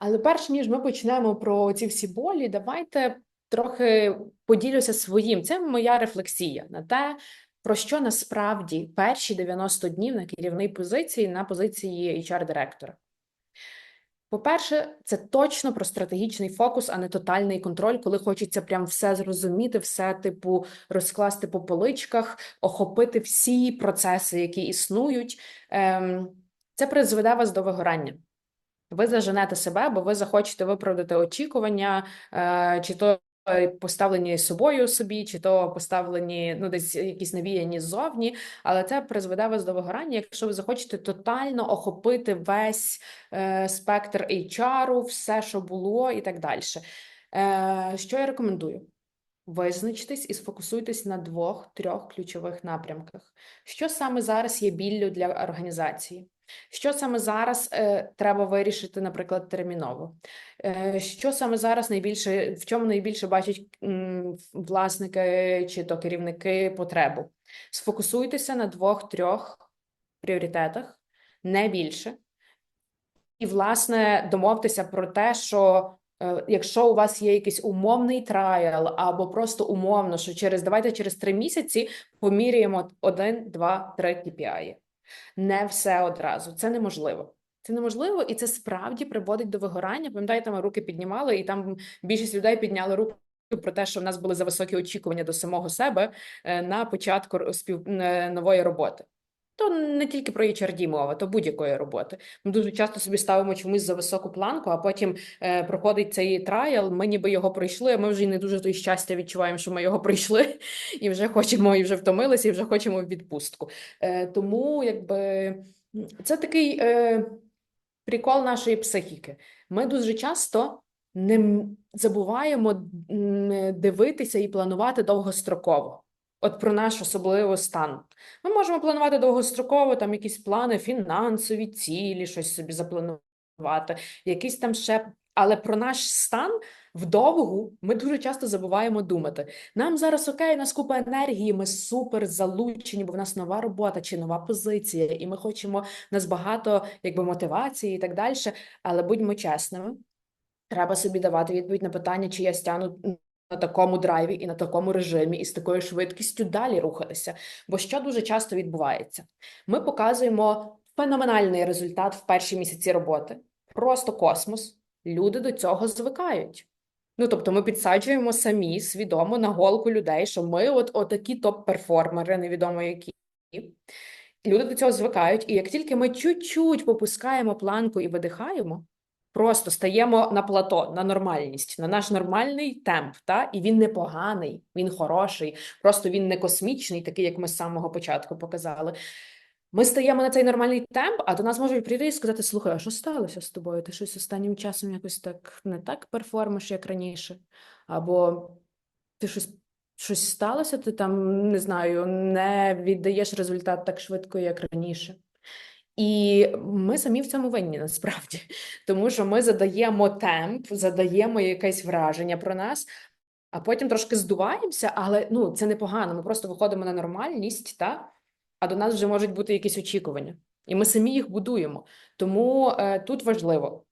Але перш ніж ми почнемо про ці всі болі, давайте трохи поділюся своїм. Це моя рефлексія на те, про що насправді перші 90 днів на керівній позиції на позиції HR-директора. По-перше, це точно про стратегічний фокус, а не тотальний контроль, коли хочеться прям все зрозуміти, все типу розкласти по поличках, охопити всі процеси, які існують. Ем, Це призведе вас до вигорання. Ви заженете себе, бо ви захочете виправдати очікування, е, чи то поставлені собою собі, чи то поставлені ну десь якісь навіяні ззовні, але це призведе вас до вигорання, якщо ви захочете тотально охопити весь е, спектр HR, все, що було, і так далі. Е, Що я рекомендую? Визначтесь і сфокусуйтесь на двох-трьох ключових напрямках. Що саме зараз є біллю для організації? Що саме зараз е, треба вирішити, наприклад, терміново? Е, що саме зараз найбільше в чому найбільше бачать м, власники чи то керівники потребу? Сфокусуйтеся на двох-трьох пріоритетах, не більше. І, власне, домовтеся про те, що е, якщо у вас є якийсь умовний трайл, або просто умовно, що через давайте через три місяці поміряємо один, два, три KPI. Не все одразу. Це неможливо. Це неможливо, і це справді приводить до вигорання. Пам'ятаєте, ми руки піднімали, і там більшість людей підняли руки про те, що в нас були зависокі очікування до самого себе е, на початку спів... нової роботи. То не тільки про HRD мова, то будь-якої роботи. Ми дуже часто собі ставимо чомусь за високу планку, а потім е, проходить цей трайл. Ми ніби його пройшли. а Ми вже й не дуже то й щастя відчуваємо, що ми його пройшли, і вже хочемо, і вже втомилися, і вже хочемо в відпустку. Е, тому якби це такий е, прикол нашої психіки. Ми дуже часто не забуваємо дивитися і планувати довгостроково. От про наш особливий стан. Ми можемо планувати довгостроково, там якісь плани, фінансові цілі, щось собі запланувати, якісь там ще. Але про наш стан вдовгу ми дуже часто забуваємо думати. Нам зараз окей, нас купа енергії, ми супер залучені, бо в нас нова робота чи нова позиція, і ми хочемо нас багато якби мотивації і так далі. Але будьмо чесними, треба собі давати відповідь на питання, чи я стягну на такому драйві і на такому режимі, і з такою швидкістю далі рухатися. Бо що дуже часто відбувається? Ми показуємо феноменальний результат в перші місяці роботи, просто космос. Люди до цього звикають. Ну, тобто, ми підсаджуємо самі свідомо на голку людей, що ми от отакі топ-перформери, невідомо які. Люди до цього звикають, і як тільки ми чуть-чуть попускаємо планку і видихаємо, просто стаємо на плато, на нормальність, на наш нормальний темп, та? і він не поганий, він хороший, просто він не космічний, такий, як ми з самого початку показали. Ми стаємо на цей нормальний темп, а до нас можуть прийти і сказати: слухай, а що сталося з тобою? Ти щось останнім часом якось так не так перформиш, як раніше, або ти щось. Щось сталося, ти там не знаю, не віддаєш результат так швидко, як раніше. І ми самі в цьому винні насправді, тому що ми задаємо темп, задаємо якесь враження про нас, а потім трошки здуваємося, але ну це непогано. Ми просто виходимо на нормальність, та? а до нас вже можуть бути якісь очікування, і ми самі їх будуємо. Тому е, тут важливо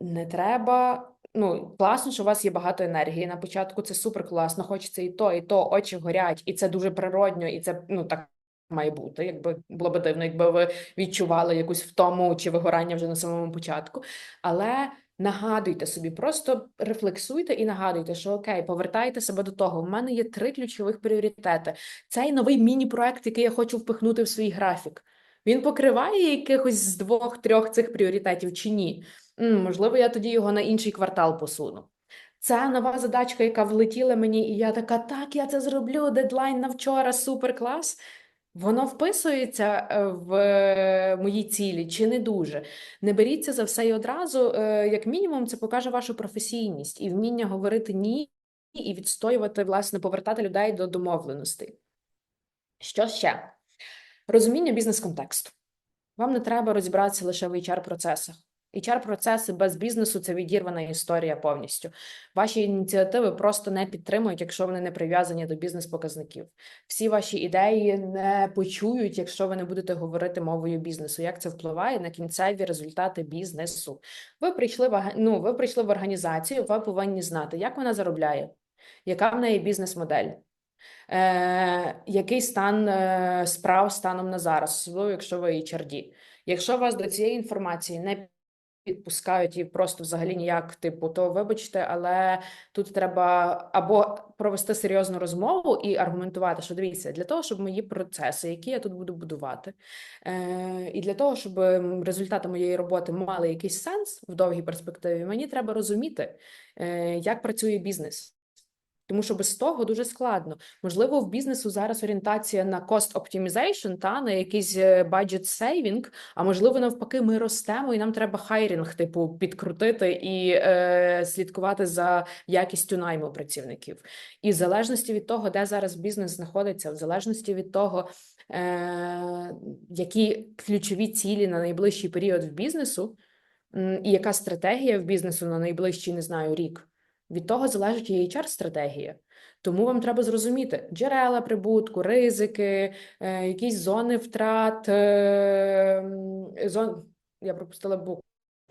не треба. Ну, класно, що у вас є багато енергії. На початку це супер класно, хочеться і то, і то, очі горять, і це дуже природньо, і це ну так має бути. Якби було б дивно, якби ви відчували якусь втому чи вигорання вже на самому початку. Але нагадуйте собі, просто рефлексуйте і нагадуйте, що окей, повертайте себе до того. У мене є три ключових пріоритети. Цей новий міні-проект, який я хочу впихнути в свій графік. Він покриває якихось з двох-трьох цих пріоритетів чи ні? М, можливо, я тоді його на інший квартал посуну. Це нова задачка, яка влетіла мені, і я така, так, я це зроблю, дедлайн на вчора, супер клас. Воно вписується е, в е, мої цілі чи не дуже. Не беріться за все і одразу. Е, Як мінімум, це покаже вашу професійність і вміння говорити ні і відстоювати, власне, повертати людей до домовленостей. Що ще? Розуміння бізнес-контексту. Вам не треба розібратися лише в HR-процесах. HR-процеси без бізнесу це відірвана історія повністю. Ваші ініціативи просто не підтримують, якщо вони не прив'язані до бізнес-показників. Всі ваші ідеї не почують, якщо ви не будете говорити мовою бізнесу. Як це впливає на кінцеві результати бізнесу? Ви прийшли в ну, ви прийшли в організацію, ви повинні знати, як вона заробляє, яка в неї бізнес-модель. Е, який стан е, справ станом на зараз, особливо якщо ви HRD. Якщо вас до цієї інформації не підпускають і просто взагалі ніяк, типу, то вибачте, але тут треба або провести серйозну розмову і аргументувати, що дивіться, для того, щоб мої процеси, які я тут буду будувати, е, і для того, щоб результати моєї роботи мали якийсь сенс в довгій перспективі, мені треба розуміти, е, як працює бізнес. Тому що без того дуже складно. Можливо, в бізнесу зараз орієнтація на cost optimization, та на якийсь е, budget saving, а можливо, навпаки, ми ростемо, і нам треба хайрінг, типу, підкрутити і е, слідкувати за якістю найму працівників. І в залежності від того, де зараз бізнес знаходиться, в залежності від того, е, які ключові цілі на найближчий період в бізнесу, і яка стратегія в бізнесу на найближчий, не знаю, рік. Від того залежить і HR-стратегія. Тому вам треба зрозуміти джерела прибутку, ризики, е, якісь зони втрат, е, зон... я пропустила букву,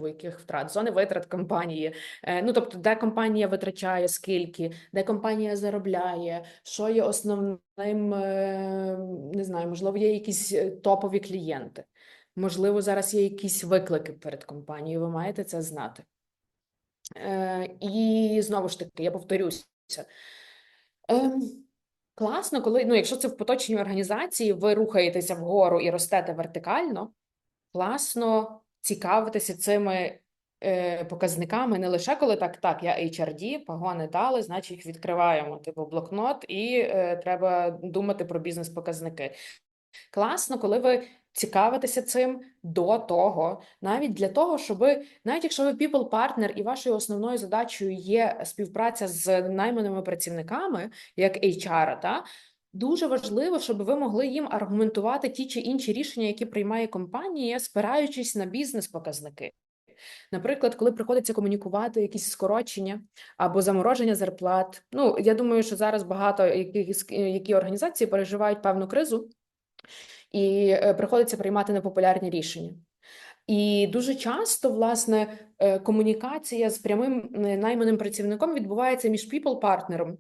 яких втрат, зони витрат компанії. Е, ну, тобто, де компанія витрачає скільки, де компанія заробляє, що є основним, е, не знаю, можливо, є якісь е, топові клієнти. Можливо, зараз є якісь виклики перед компанією, ви маєте це знати. Е, і знову ж таки, я повторюся. Ем, класно, коли, ну, якщо це в поточній організації, ви рухаєтеся вгору і ростете вертикально, класно цікавитися цими е, показниками не лише коли так, так, я HRD, погони дали, значить їх відкриваємо, типу блокнот, і е, треба думати про бізнес-показники. Класно, коли ви цікавитеся цим до того, навіть для того, щоб навіть якщо ви people partner і вашою основною задачею є співпраця з найманими працівниками, як HR, та дуже важливо, щоб ви могли їм аргументувати ті чи інші рішення, які приймає компанія, спираючись на бізнес-показники. Наприклад, коли приходиться комунікувати якісь скорочення або замороження зарплат. Ну, я думаю, що зараз багато яких, які організації переживають певну кризу, і е, приходиться приймати непопулярні рішення. І дуже часто, власне, е, комунікація з прямим найманим працівником відбувається між people-партнером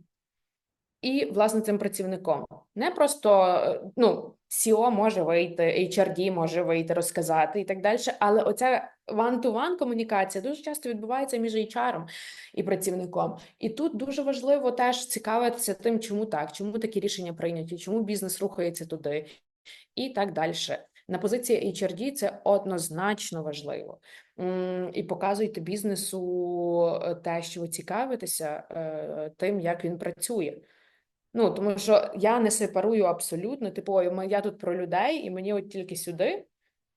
і, власне, цим працівником. Не просто е, ну, CEO може вийти, HRD може вийти, розказати і так далі, але оця one-to-one комунікація дуже часто відбувається між HR і працівником. І тут дуже важливо теж цікавитися тим, чому так, чому такі рішення прийняті, чому бізнес рухається туди, і так далі. На позиції HRD це однозначно важливо. І показуйте бізнесу е, те, що ви цікавитеся е, тим, як він працює. Ну, тому що я не сепарую абсолютно, типу, я тут про людей, і мені от тільки сюди.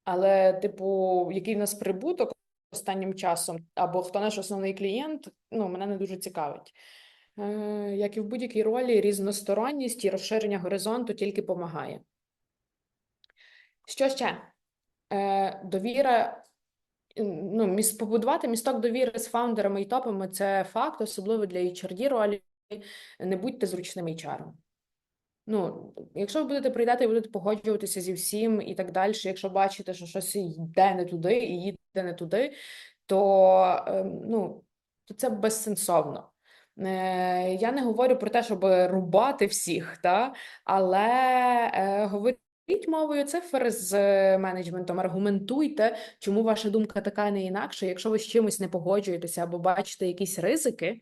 Але, типу, який в нас прибуток останнім часом, або хто наш основний клієнт, ну, мене не дуже цікавить. Е, Як і в будь-якій ролі, різносторонність і розширення горизонту тільки допомагає. Що ще? Е, довіра, ну, міс, побудувати місток довіри з фаундерами і топами це факт, особливо для HRD ролі. Не будьте зручним HR. Ну, якщо ви будете прийдати і будете погоджуватися зі всім і так далі, якщо бачите, що щось йде не туди і їде не туди, то, ем, ну, то це безсенсовно. Е, Я не говорю про те, щоб рубати всіх, та? але е, говоріть мовою цифр з е, менеджментом, аргументуйте, чому ваша думка така, не інакше. Якщо ви з чимось не погоджуєтеся або бачите якісь ризики,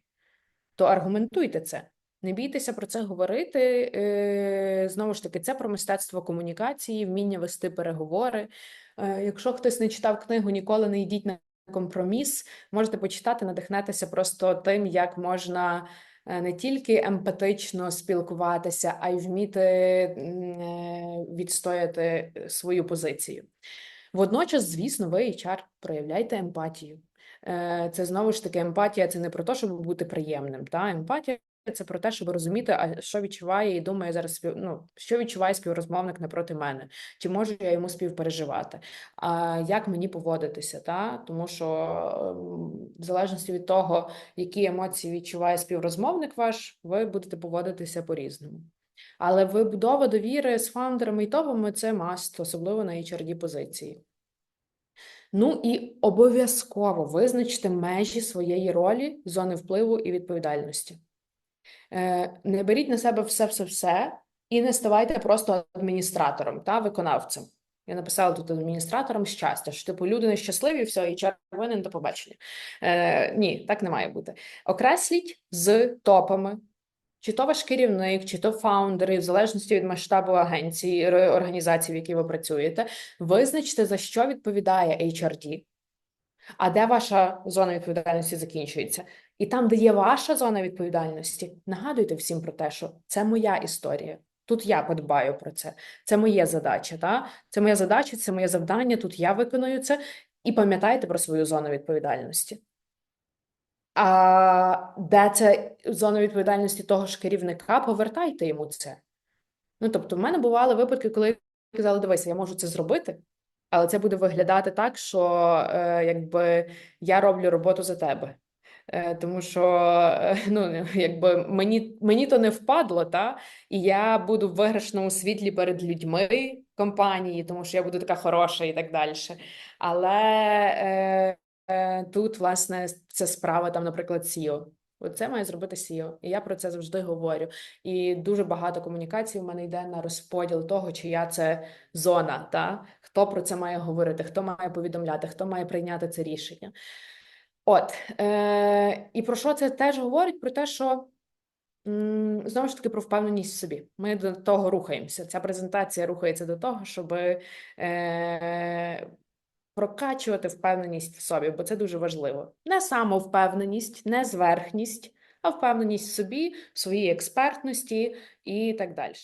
то аргументуйте це. Не бійтеся про це говорити. Е, Знову ж таки, це про мистецтво комунікації, вміння вести переговори. Е, Якщо хтось не читав книгу, ніколи не йдіть на компроміс. Можете почитати, надихнетеся просто тим, як можна не тільки емпатично спілкуватися, а й вміти е, відстояти свою позицію. Водночас, звісно, ви, HR, проявляйте емпатію. Е, Це знову ж таки емпатія, це не про те, щоб бути приємним. Та? Емпатія це про те, щоб розуміти, а що відчуває і думає зараз ну, що відчуває співрозмовник напроти мене, чи можу я йому співпереживати, а як мені поводитися, та? тому що ем, в залежності від того, які емоції відчуває співрозмовник ваш, ви будете поводитися по-різному. Але вибудова довіри з фаундерами і топами це маст, особливо на HRD позиції. Ну і обов'язково визначте межі своєї ролі, зони впливу і відповідальності. Е, Не беріть на себе все-все-все і не ставайте просто адміністратором та виконавцем. Я написала тут адміністратором щастя, що типу люди нещасливі, все, і червонен до побачення. Е, ні, так не має бути. Окресліть з топами, чи то ваш керівник, чи то фаундери, в залежності від масштабу агенції, організації, в якій ви працюєте, визначте, за що відповідає HRD, а де ваша зона відповідальності закінчується. І там, де є ваша зона відповідальності, нагадуйте всім про те, що це моя історія. Тут я подбаю про це. Це моя задача. Та? Це моя задача, це моє завдання. Тут я виконую це. І пам'ятайте про свою зону відповідальності. А де це зона відповідальності того ж керівника, повертайте йому це. Ну, тобто, в мене бували випадки, коли казали, дивися, я можу це зробити, але це буде виглядати так, що е, якби я роблю роботу за тебе. Е, тому що е, ну, якби мені, мені то не впадло, та? і я буду в виграшному світлі перед людьми компанії, тому що я буду така хороша і так далі. Але е, е, тут, власне, це справа, там, наприклад, SEO. Оце має зробити SEO. І я про це завжди говорю. І дуже багато комунікацій в мене йде на розподіл того, чия це зона, та? хто про це має говорити, хто має повідомляти, хто має прийняти це рішення. От, е, і про що це теж говорить? Про те, що знову ж таки про впевненість в собі. Ми до того рухаємося. Ця презентація рухається до того, щоб е, прокачувати впевненість в собі, бо це дуже важливо. Не самовпевненість, не зверхність, а впевненість в собі, в своїй експертності і так далі.